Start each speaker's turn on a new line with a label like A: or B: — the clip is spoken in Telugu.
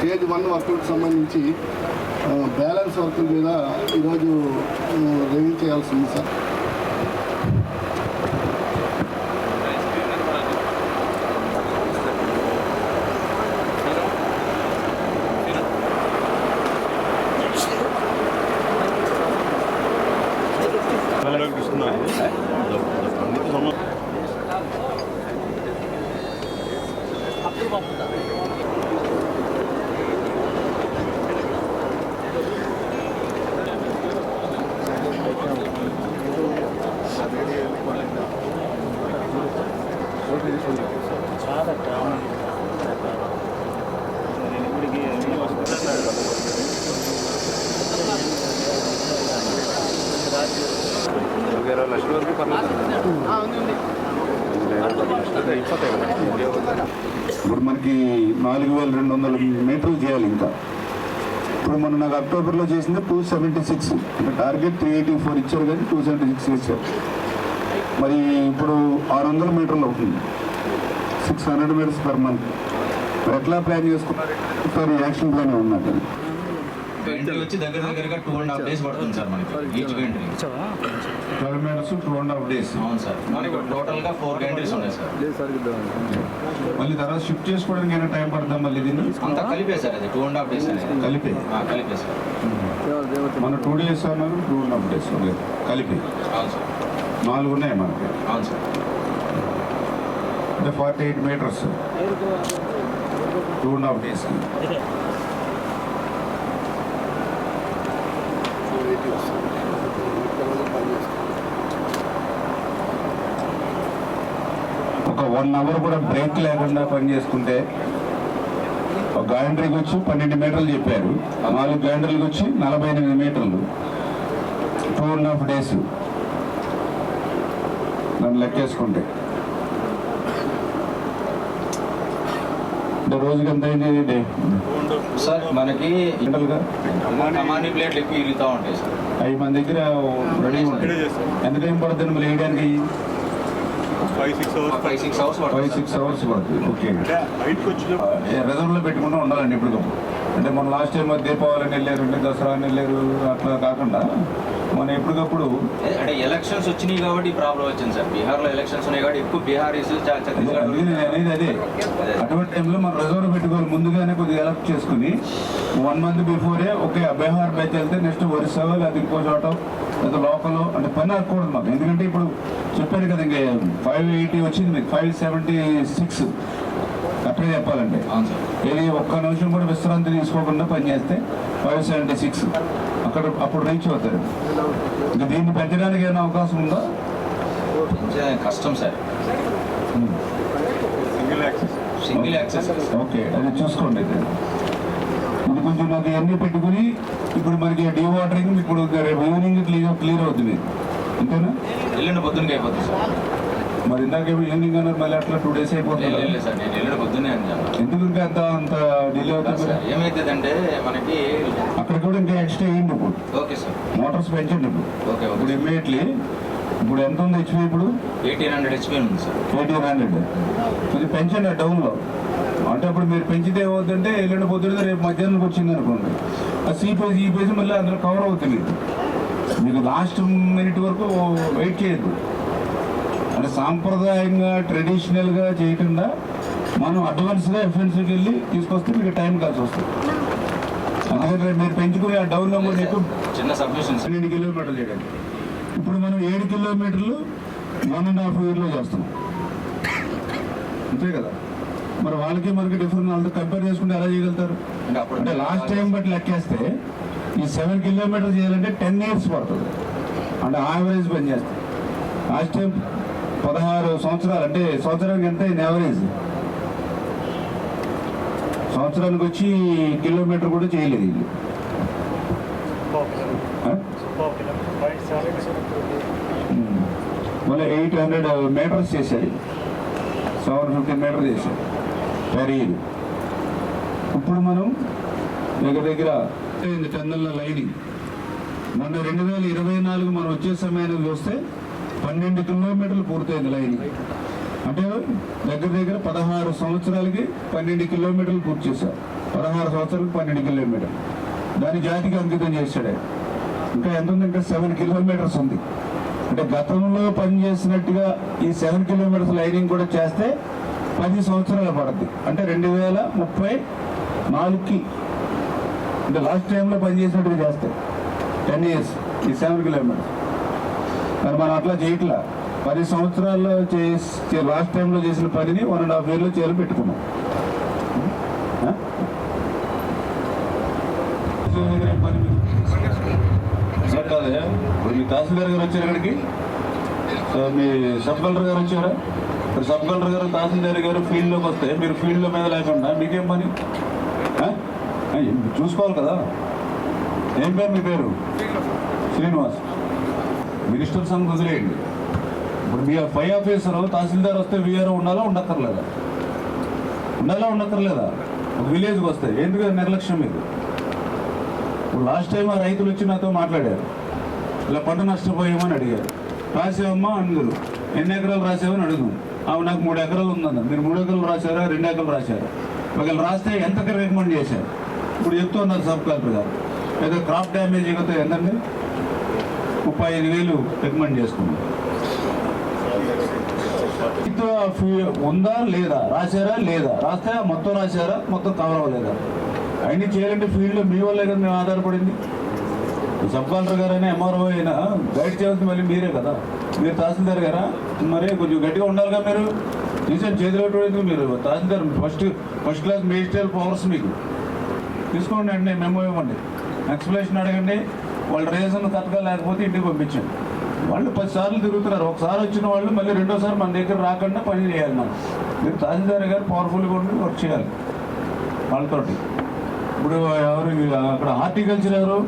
A: స్టేజ్ వన్ వర్కౌట్ సంబంధించి బ్యాలెన్స్ వర్కుల మీద ఈరోజు రివ్యూ చేయాల్సి ఉంది సార్
B: ఇప్పుడు మనకి నాలుగు వేల రెండు వందల మీటర్లు చేయాలి ఇంకా. ఇప్పుడు మనం నాకు అక్టోబర్లో చేసింది two seventy six. Target three eighty four ఇచ్చారు కానీ టూ సెవెంటీ సిక్స్ ఇచ్చారు మరి ఇప్పుడు ఆరు వందల మీటర్లు అవుతుంది. Six hundred metres per month మరి ఎట్లా ప్లాన్ చేసుకున్నారు? సార్ యాక్షన్ ప్లాన్ ఉన్నట్టు
C: వచ్చి దగ్గర దగ్గరగా టూ అండ్ హాఫ్ డేస్ పడుతుంది సార్ మనకి. Each
B: twelve metres two and half days
C: అవును సార్. మనకి టోటల్గా ఫోర్ ఎంట్రీస్ ఉన్నాయి సార్.
B: మళ్ళీ తర్వాత షిఫ్ట్ చేసుకోవడానికి ఏమైనా టైం పడుతుందా మళ్ళీ దీన్ని?
C: అంతా కలిపే సార్ అది టూ అండ్ హాఫ్ డేస్ అనేది.
B: కలిపి?
C: ఆ, కలిపే సార్.
B: మన టూ డేస్ అన్నారు టూ అండ్ హాఫ్ డేస్ కలిపి.
C: అవును సార్.
B: నాలుగు ఉన్నాయి మనకి.
C: అవును సార్.
B: అంటే forty eight metres two and half days ఒక వన్ అవర్ కూడా బ్రేక్ లేకుండా పని చేసుకుంటే ఒక గాయంట్రీకి వచ్చి పన్నెండు మీటర్లు చెప్పారు. నాలుగు గాయంట్రీలకు వచ్చి నలభై ఎనిమిది మీటర్లు టూ అండ్ హాఫ్ డేస్ నన్ను లెక్కేసుకుంటే అంటే రోజుకి ఎంత అయింది డే
C: సార్ మనకి ప్లేట్లు ఎక్కువ ఇరుగుతూ ఉంటాయి సార్.
B: అవి మన దగ్గర రెడీ ఉంటాయి. ఎంత టైం పడుతుంది మళ్ళీ వేయడానికి?
D: Five six hours
C: five six hours
B: five six hours పడుతుంది. ఓకే. రిజర్వ్లో పెట్టుకుంటూ ఉండాలండి ఇప్పుడు. అంటే మన లాస్ట్ టైం దీపావళిని వెళ్ళారు అంటే దసరా అని వెళ్ళారు అట్లా కాకుండా మనం ఎప్పటికప్పుడు
C: అంటే ఎలక్షన్స్ వచ్చినాయి కాబట్టి ప్రాబ్లం వచ్చింది సార్. బీహార్లో ఎలక్షన్స్ ఉన్నాయి కాబట్టి ఎక్కువ బీహారీస్
B: అనేది అదే అటువంటి టైంలో మనం రిజర్వ్ పెట్టుకోవాలి. ముందుగానే కొద్దిగా ఎలక్ట్ చేసుకుని వన్ మంత్ బిఫోరే ఓకే బీహార్ బ్యాచ్ వెళ్తే నెక్స్ట్ ఒరిస్సా లేదా ఇంకో చోట లేదా లోకల్. అంటే పని ఆకూడదు మాకు. ఎందుకంటే ఇప్పుడు చెప్పాను కదా ఇంకా ఫైవ్ ఎయిటీ వచ్చింది మీకు. ఫైవ్ సెవెంటీ సిక్స్ కరెక్ట్గా చెప్పాలంటే. ఏది ఒక్క నిమిషం కూడా విశ్రాంతి తీసుకోకుండా పనిచేస్తే ఫైవ్ సెవెంటీ సిక్స్ అక్కడ అప్పుడు రీచ్ అవుతారు ఇంకా దీన్ని పెంచడానికి ఏమైనా అవకాశం ఉందా?
C: కొంచెం కష్టం sir.
D: Single access
C: single access
B: okay అది చూసుకోండి అయితే. ఇది కొంచెం నాకు ఇవన్నీ పెట్టుకుని ఇప్పుడు మనకి డీ వాటరింగ్ ఇప్పుడు రేపు ఈవినింగ్ క్లియర్ క్లియర్ అవుతుంది. అంతేనా
C: ఎల్లుండి పొద్దున్నకి అయిపోతుంది సార్.
B: మరి ఇందాక ఈవినింగ్ అన్నారు మళ్ళీ అట్లా టూ డేస్ అయిపోతుంది
C: లేదు, సార్ నేను అంటాను
B: ఎందుకు ఇంకా అంత అంత డిలే అవుతుంది
C: సార్ ఏమైతుందంటే మనకి
B: అక్కడ కూడా ఇంకా ఎక్స్ట్రా వేయండి ఇప్పుడు
C: ఓకే సార్.
B: మోటార్స్ పెంచండి ఇప్పుడు
C: ఓకే
B: ఇప్పుడు ఇమ్మీడియట్లీ ఇప్పుడు ఎంత ఉంది హెచ్పి ఇప్పుడు?
C: ఎయిటీన్ హండ్రెడ్ హెచ్పి ఉంది సార్.
B: ఎయిటీన్ హండ్రెడ్ ఇది పెంచండి డౌన్లో అంటే అప్పుడు మీరు పెంచితే ఏమవుతుందంటే ఎల్లుండి పొద్దున్న రేపు మధ్యాహ్నానికి వచ్చింది అనుకోండి. ఆ సి పేజ్ ఈ పేజ్ మళ్ళీ అందులో కవర్ అవుతుంది. మీకు లాస్ట్ మినిట్ వరకు వెయిట్ చేయొద్దు. అంటే సాంప్రదాయంగా ట్రెడిషనల్గా చేయకుండా మనం అడ్వాన్స్గా ఎఫెన్స్కి వెళ్ళి తీసుకొస్తే మీకు టైం కలిసి వస్తుంది. అందుకని మీరు పెంచుకుని ఆ కూడా ఎక్కువ
C: చిన్న సబ్మిషన్ సార్
B: పన్నెండు కిలోమీటర్లు చేయడానికి ఇప్పుడు మనం ఏడు కిలోమీటర్లు వన్ అండ్ హాఫ్ ఇయర్లో చేస్తాం. అంతే కదా? మరి వాళ్ళకి మనకి డిఫరెంట్ వాళ్ళతో కంపేర్ చేసుకుంటే ఎలా చేయగలుగుతారు?
C: అంటే
B: లాస్ట్ టైం బట్టి లెక్కేస్తే ఈ సెవెన్ కిలోమీటర్స్ చేయాలంటే టెన్ ఇయర్స్ పడుతుంది. అంటే యావరేజ్ పని చేస్తే. లాస్ట్ టైం పదహారు సంవత్సరాలు అంటే సంవత్సరానికి ఎంత అయింది యావరేజ్ సంవత్సరానికి వచ్చి కిలోమీటర్ కూడా చేయలేదు వీళ్ళు. మళ్ళీ ఎయిట్ హండ్రెడ్ మీటర్స్ చేశారు సెవెన్ ఫిఫ్టీ మీటర్ చేశారు. పెర్ ఇయర్ ఇప్పుడు మనం దగ్గర దగ్గర టన్నుల లైనింగ్. మొన్న రెండు వేల ఇరవై నాలుగు మనం వచ్చే సమయానికి చూస్తే పన్నెండు కిలోమీటర్లు పూర్తయింది లైన్. అంటే దగ్గర దగ్గర పదహారు సంవత్సరాలకి పన్నెండు కిలోమీటర్లు పూర్తి చేశారు. పదహారు సంవత్సరాలకి పన్నెండు కిలోమీటర్లు. దాని జాతికి అంకితం చేశాడే. ఇంకా ఎంత ఉంది ఇంకా సెవెన్ కిలోమీటర్స్ ఉంది. అంటే గతంలో పనిచేసినట్టుగా ఈ సెవెన్ కిలోమీటర్స్ లైనింగ్ కూడా చేస్తే పది సంవత్సరాలు పడుద్ది. అంటే రెండు వేల ముప్పై నాలుగుకి అంటే లాస్ట్ టైంలో పనిచేసినట్టుగా చేస్తే. టెన్ ఇయర్స్ ఈ సెవెన్ కిలోమీటర్స్. మరి మనం అట్లా చేయట్లా. పది సంవత్సరాల్లో చేసి లాస్ట్ టైంలో చేసిన పనిని వన్ అండ్ హాఫ్ ఇయర్లో చేరు పెట్టుకున్నాం. ఆ? సార్ కాదే ఇప్పుడు మీ తహసీల్దార్ గారు వచ్చారు ఇక్కడికి? సో మీ సబ్ కలెక్టర్ గారు వచ్చారా? ఇప్పుడు సబ్ కలెక్టర్ గారు తహసీల్దార్ గారు ఫీల్డ్లోకి వస్తే మీరు ఫీల్డ్లో మీద లేకుండా మీకేం పని? చూసుకోవాలి కదా. ఏం పేరు మీ పేరు? శ్రీనివాస్. మినిస్టర్ సంఘం వదిలేయండి. ఇప్పుడు మీ పై ఆఫీసర్ తహసీల్దార్ వస్తే వీఆర్ఓ ఉండాలా ఉండక్కర్లేదా? ఉండాలా ఉండక్కర్లేదా? ఒక విలేజ్కి వస్తే. ఎందుకు నిర్లక్ష్యం మీకు ఇప్పుడు లాస్ట్ టైం ఆ రైతులు వచ్చి నాతో మాట్లాడారు. ఇలా పంట నష్టపోయామని అడిగారు. రాసావమ్మా అందరు. ఎన్ని ఎకరాలు రాసావని అడుగుదాం. ఆమె నాకు మూడు ఎకరాలు ఉందన్న మీరు మూడు ఎకరాలు రాశారా రెండు ఎకరాలు రాశారా ఒకవేళ రాస్తే ఎంతకి రికమెండ్ చేశారు? ఇప్పుడు చెప్తున్నారు సబ్ కలెక్టర్ గారు. ఏదో క్రాప్ డ్యామేజ్ ఎగితే ఎంతండి ముప్పై ఐదు వేలు రికమెండ్ చేసుకున్నాం. ఉందా? లేదా? రాశారా? లేదా? రాస్తే మొత్తం రాశారా? మొత్తం కవర్ అవ్వలేదా? అవన్నీ చేయాలంటే ఫీల్డ్లో మీ వల్లే కదా మేము ఆధారపడింది. సబ్ కలెక్టర్ గారైనా ఎంఆర్ఓ అయినా గైడ్ చేయాల్సింది మళ్ళీ మీరే కదా. మీరు తహసీల్దార్ గారా? మరి కొంచెం గట్టిగా ఉండాలిగా మీరు. తీసాను చేతిలో మీరు. Tahsildar first first class magisterial powers మీకు. తీసుకోండి అండి మెమో ఇవ్వండి. ఎక్స్ప్లెనేషన్ అడగండి. వాళ్ళ రీజన్ కరెక్ట్గా లేకపోతే ఇంటికి పంపించండి. వాళ్ళు పదిసార్లు తిరుగుతున్నారు. ఒకసారి వచ్చిన వాళ్ళు మళ్ళీ రెండోసారి మన దగ్గర రాకుండా పని చేయాలి మనం. మీరు తహసీల్దార్ గారు పవర్ఫుల్గా ఉండి వర్క్ చేయాలి. వాళ్ళతోటి. ఇప్పుడు ఎవరు అక్కడ హార్టికల్చర్ ఎవరు?